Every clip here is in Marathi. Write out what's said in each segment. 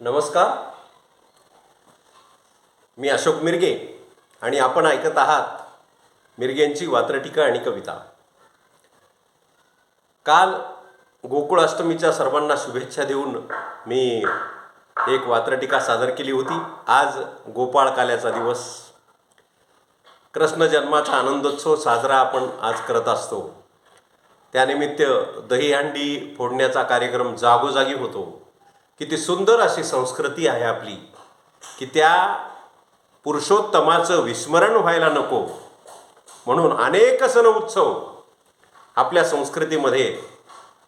नमस्कार. मी अशोक मिरगे आणि आपण ऐकत आहात मिरगेंची वात्रटिका आणि कविता. काल गोकुळाष्टमीच्या सर्वांना शुभेच्छा देऊन मी एक वात्रटिका सादर केली होती. आज गोपाळ काल्याचा दिवस. कृष्ण जन्माचा आनंदोत्सव साजरा आपण आज करत असतो. त्यानिमित्त दहीहंडी फोडण्याचा कार्यक्रम जागोजागी होतो. किती सुंदर अशी संस्कृती आहे आपली की त्या पुरुषोत्तमाचं विस्मरण व्हायला नको. म्हणून अनेक सण उत्सव आपल्या संस्कृतीमध्ये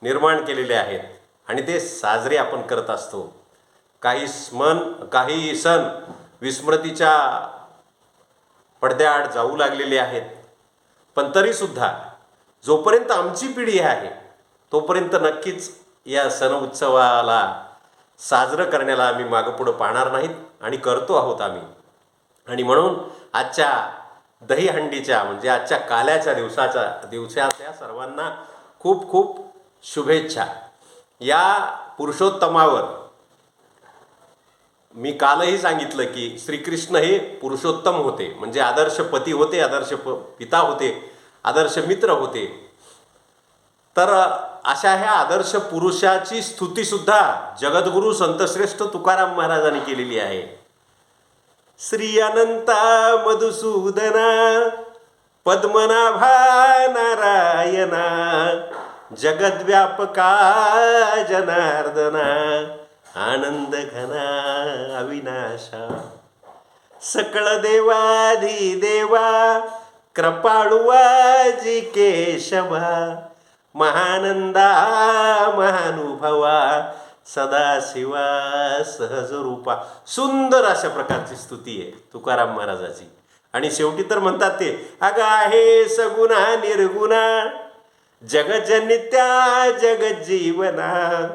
निर्माण केलेले आहेत आणि ते साजरे आपण करत असतो. काही स्मन काही सण विस्मृतीच्या पडद्याआड जाऊ लागलेले आहेत. पण तरीसुद्धा जोपर्यंत आमची पिढी आहे तोपर्यंत नक्कीच या सण उत्सवाला साजरं करण्याला आम्ही मागं पुढं पाहणार नाहीत आणि करतो आहोत आम्ही. आणि म्हणून आजच्या दहीहंडीच्या म्हणजे आजच्या काल्याच्या दिवसाच्या दिवसाच्या सर्वांना खूप खूप शुभेच्छा. या पुरुषोत्तमावर मी कालही सांगितलं की श्रीकृष्ण हे पुरुषोत्तम होते. म्हणजे आदर्श पती होते आदर्श प पिता होते आदर्श मित्र होते. तर अशा ह्या आदर्श पुरुषाची स्तुतीसुद्धा जगद्गुरू संतश्रेष्ठ तुकाराम महाराजांनी केलेली आहे. श्री अनंता मधुसूदना पद्मनाभा नारायणा जगद्व्यापका जनार्दना आनंद घना अविनाशा सकळ देवाधी देवा कृपाळुवाजी केशवा महानंदा महानुभवा सदाशिवा सहज रूपा सुंदर अशा प्रकारची स्तुती आहे तुकाराम महाराजाची. आणि शेवटी तर म्हणतात ते अगं आहे सगुणा निर्गुणा जगजनित्या जीवना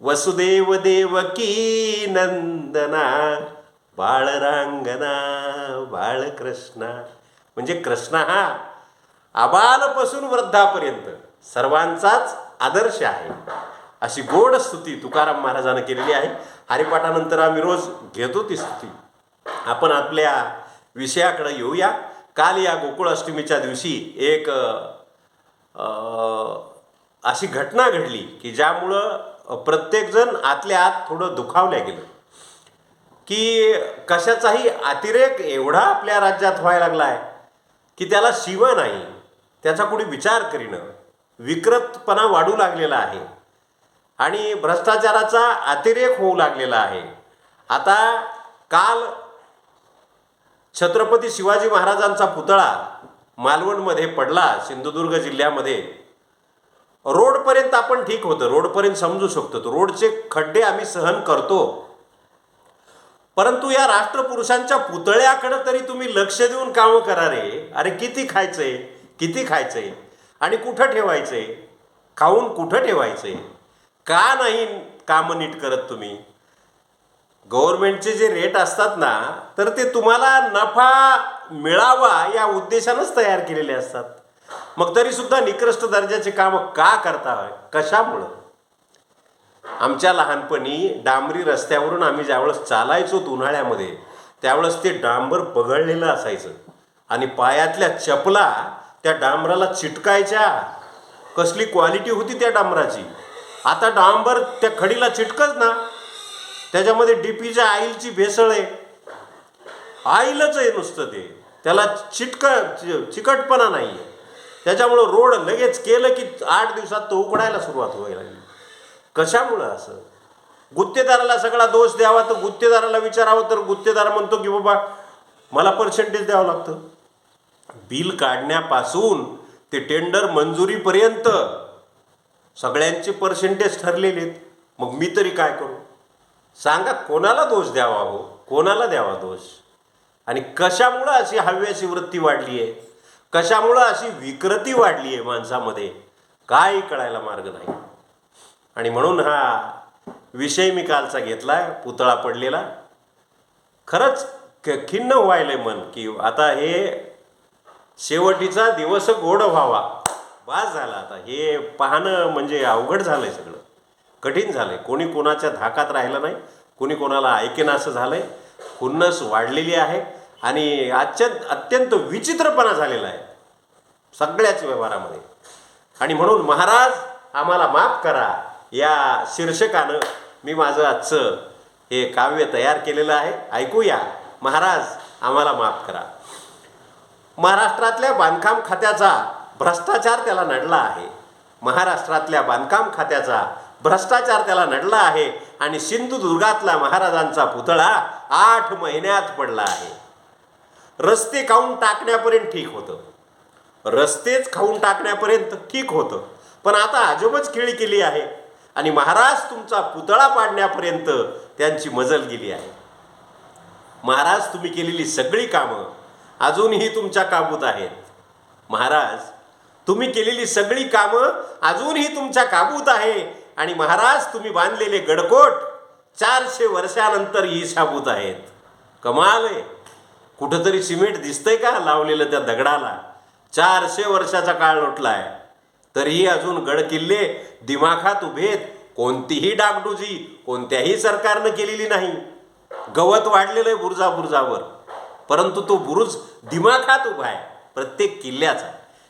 वसुदेव देवकी नंदना बाळरांगना बाळकृष्णा. म्हणजे कृष्ण हा आबालपासून वृद्धापर्यंत. सर्वांचाच आदर्श आहे. अशी गोड स्तुती तुकाराम महाराजानं केलेली आहे. हरिपाठानंतर आम्ही रोज घेतो ती स्तुती. आपण आपल्या विषयाकडे येऊया. काल या गोकुळ अष्टमीच्या दिवशी एक अशी घटना घडली की ज्यामुळं प्रत्येकजण आतल्या आत थोडं दुखावल्या गेलं. की कशाचाही अतिरेक एवढा आपल्या राज्यात व्हायला लागला आहे की त्याला शिवा नाही त्याचा कुणी विचार करीनं. विकृतपणा वाढू लागलेला आहे. आणि भ्रष्टाचाराचा अतिरेक होऊ लागलेला आहे. आता काल छत्रपती शिवाजी महाराजांचा पुतळा मालवणमध्ये पडला सिंधुदुर्ग जिल्ह्यामध्ये. रोडपर्यंत आपण ठीक होतं रोडपर्यंत समजू शकतो. रोडचे खड्डे आम्ही सहन करतो. परंतु या राष्ट्रपुरुषांच्या पुतळ्याकडे तरी तुम्ही लक्ष देऊन कामं करा रे. अरे किती खायचंय किती खायचंय? आणि कुठं ठेवायचे? खाऊन कुठं ठेवायचे? का नाही कामं नीट करत तुम्ही? गव्हर्नमेंटचे जे रेट असतात ना तर ते तुम्हाला नफा मिळावा या उद्देशानंच तयार केलेले असतात. मग तरी सुद्धा निकृष्ट दर्जाचे कामं का करता? कशामुळं? आमच्या लहानपणी डांबरी रस्त्यावरून आम्ही ज्यावेळेस चालायचो उन्हाळ्यामध्ये त्यावेळेस ते डांबर पगळलेलं असायचं आणि पायातल्या चपला त्या डांबराला चिटकायच्या. कसली क्वालिटी होती त्या डांबराची. आता डांबर त्या खडीला चिटकच ना त्याच्यामध्ये डीपीच्या आईलची भेसळ आहे. आईलच आहे नुसतं ते. त्याला चिटक चि- चिकटपणा नाही आहे त्याच्यामुळं रोड लगेच केलं की आठ दिवसात तो उकडायला सुरुवात व्हायला लागली. कशामुळं असं? गुत्तेदाराला सगळा दोष द्यावा तर गुत्तेदाराला विचारावं तर गुत्तेदार म्हणतो की बाबा मला पर्सेंटेज द्यावं लागतं. बिल काढण्यापासून ते टेंडर मंजुरीपर्यंत सगळ्यांचे पर्सेंटेज ठरलेले आहेत. मग मी तरी काय करू? सांगा कोणाला दोष द्यावा हो? कोणाला द्यावा दोष? आणि कशामुळं अशी हव्याची वृत्ती वाढली आहे कशामुळं अशी विकृती वाढली आहे माणसामध्ये? काही कळायला मार्ग नाही. आणि म्हणून हा विषय मी कालचा घेतला पुतळा पडलेला. खरंच खिन्न व्हायलं मन की आता हे शेवटीचा दिवस गोड व्हावा. बास झाला आता. हे पाहणं म्हणजे अवघड झालंय सगळं. कठीण झालंय. कोणी कोणाच्या धाकात राहिलं नाही. कोणी कोणाला ऐकेन असं झालंय. खुन्नस वाढलेली आहे आणि अत्यंत अत्यंत विचित्रपणा झालेला आहे. सगळ्याच व्यवहारामध्ये. आणि म्हणून महाराज आम्हाला माफ करा. या शीर्षकानं मी माझं आजचं हे काव्य तयार केलेलं आहे. ऐकूया. महाराज आम्हाला माफ करा. महाराष्ट्रातल्या बांधकाम खात्याचा भ्रष्टाचार त्याला नडला आहे. महाराष्ट्रातल्या बांधकाम खात्याचा भ्रष्टाचार त्याला नडला आहे आणि सिंधुदुर्गातला महाराजांचा पुतळा आठ महिन्यात पडला आहे. रस्ते खाऊन टाकण्यापर्यंत ठीक होतं. रस्तेच खाऊन टाकण्यापर्यंत ठीक होतं. पण आता अजबच खेळी केली आहे आणि महाराज तुमचा पुतळा पाडण्यापर्यंत त्यांची मजल गेली आहे. महाराज तुम्ही केलेली सगळी कामं अजूनही तुमच्या काबूत आहेत. महाराज तुम्ही केलेली सगळी कामं अजूनही तुमच्या काबूत आहे. आणि महाराज तुम्ही बांधलेले गडकोट चारशे वर्षानंतर ही शाबूत आहेत. कमाल आहे. कुठंतरी सिमेंट दिसतंय का लावलेलं त्या दगडाला? चारशे वर्षाचा काळ लोटलाय. तरीही अजून गड किल्ले दिमाखात उभेत कोणतीही डागडुजी कोणत्याही सरकारनं केलेली नाही. गवत वाढलेलं आहे बुरजा बुरजावर परंतु तो बुरुज दिमाखात उभा आहे प्रत्येक किल्ल्याचा.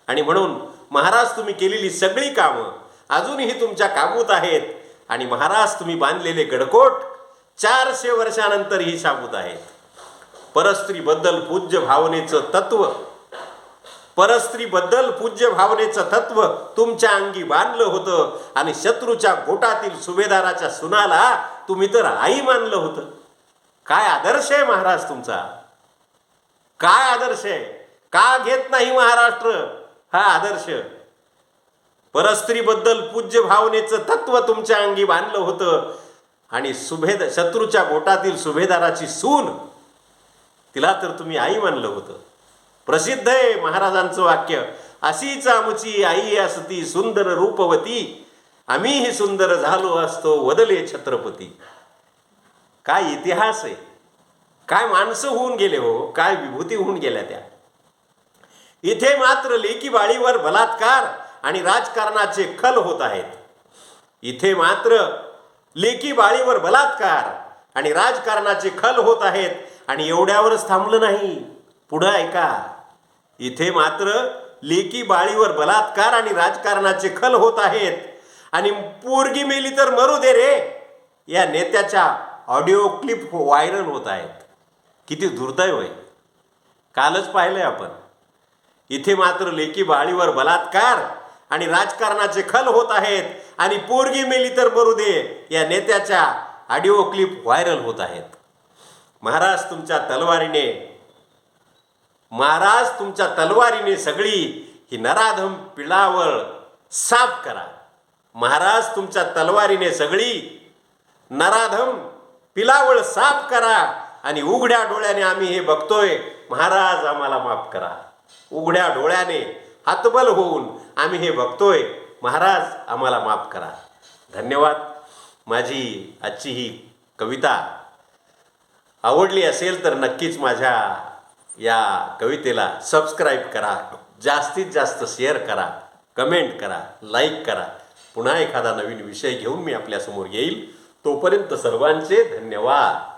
आणि म्हणून महाराज तुम्ही केलेली सगळी कामं अजूनही तुमच्या काबूत आहेत. आणि महाराज तुम्ही बांधलेले गडकोट चारशे वर्षानंतरही शाबूत आहेत. परस्त्रीबद्दल पूज्य भावनेचं तत्व परस्त्रीबद्दल पूज्य भावनेचं तत्व तुमच्या अंगी बांधलं होतं आणि शत्रूच्या गोटातील सुभेदाराच्या सुनाला तुम्ही तर आई मानलं होतं. काय आदर्श आहे महाराज तुमचा? काय आदर्श आहे? का घेत नाही महाराष्ट्र? हा आदर्श. परस्त्रीबद्दल पूज्य भावनेचं तत्व तुमच्या अंगी बांधलं होतं. आणि सुभेद शत्रूच्या गोटातील सुभेदाराची सून तिला तर तुम्ही आई मानलं होतं. प्रसिद्ध आहे महाराजांचं वाक्य अशीच आमची आई असती सुंदर रूपवती. आम्हीही सुंदर झालो असतो वदले छत्रपती. काय इतिहास आहे? काय माणसं होऊन गेले हो काय विभूती होऊन गेल्या त्या. इथे मात्र लेकी बाळीवर बलात्कार आणि राजकारणाचे खल होत आहेत. इथे मात्र लेकी बाळीवर बलात्कार आणि राजकारणाचे खल होत आहेत आणि एवढ्यावरच थांबलं नाही. पुढं ऐका इथे मात्र लेकी बाळीवर बलात्कार आणि राजकारणाचे खल होत आहेत आणि पोरगी मेली तर मरू दे रे. या नेत्याच्या ऑडिओ क्लिप व्हायरल होत आहेत. किती दुर्दैव आहे कालच पाहिलंय आपण. इथे मात्र लेकी बाळीवर बलात्कार आणि राजकारणाचे खल होत आहेत आणि पोरगी मेली तर मरू दे या नेत्याच्या ऑडिओ क्लिप व्हायरल होत आहेत. महाराज तुमच्या तलवारीने महाराज तुमच्या तलवारीने सगळी ही नराधम पिळावळ साफ करा. महाराज तुमच्या तलवारीने सगळी नराधम पिलावळ साफ करा. आणि उघड्या डोळ्याने आम्ही हे बघतोय महाराज आम्हाला माफ करा. उघड्या डोळ्याने हातबल होऊन आम्ही हे बघतोय महाराज आम्हाला माफ करा. धन्यवाद. माझी आजची ही कविता आवडली असेल तर नक्कीच माझ्या या कवितेला सबस्क्राईब करा. जास्तीत जास्त शेअर करा कमेंट करा लाईक करा. पुन्हा एखादा नवीन विषय घेऊन मी आपल्यासमोर येईल. तोपर्यंत सर्वांचे धन्यवाद.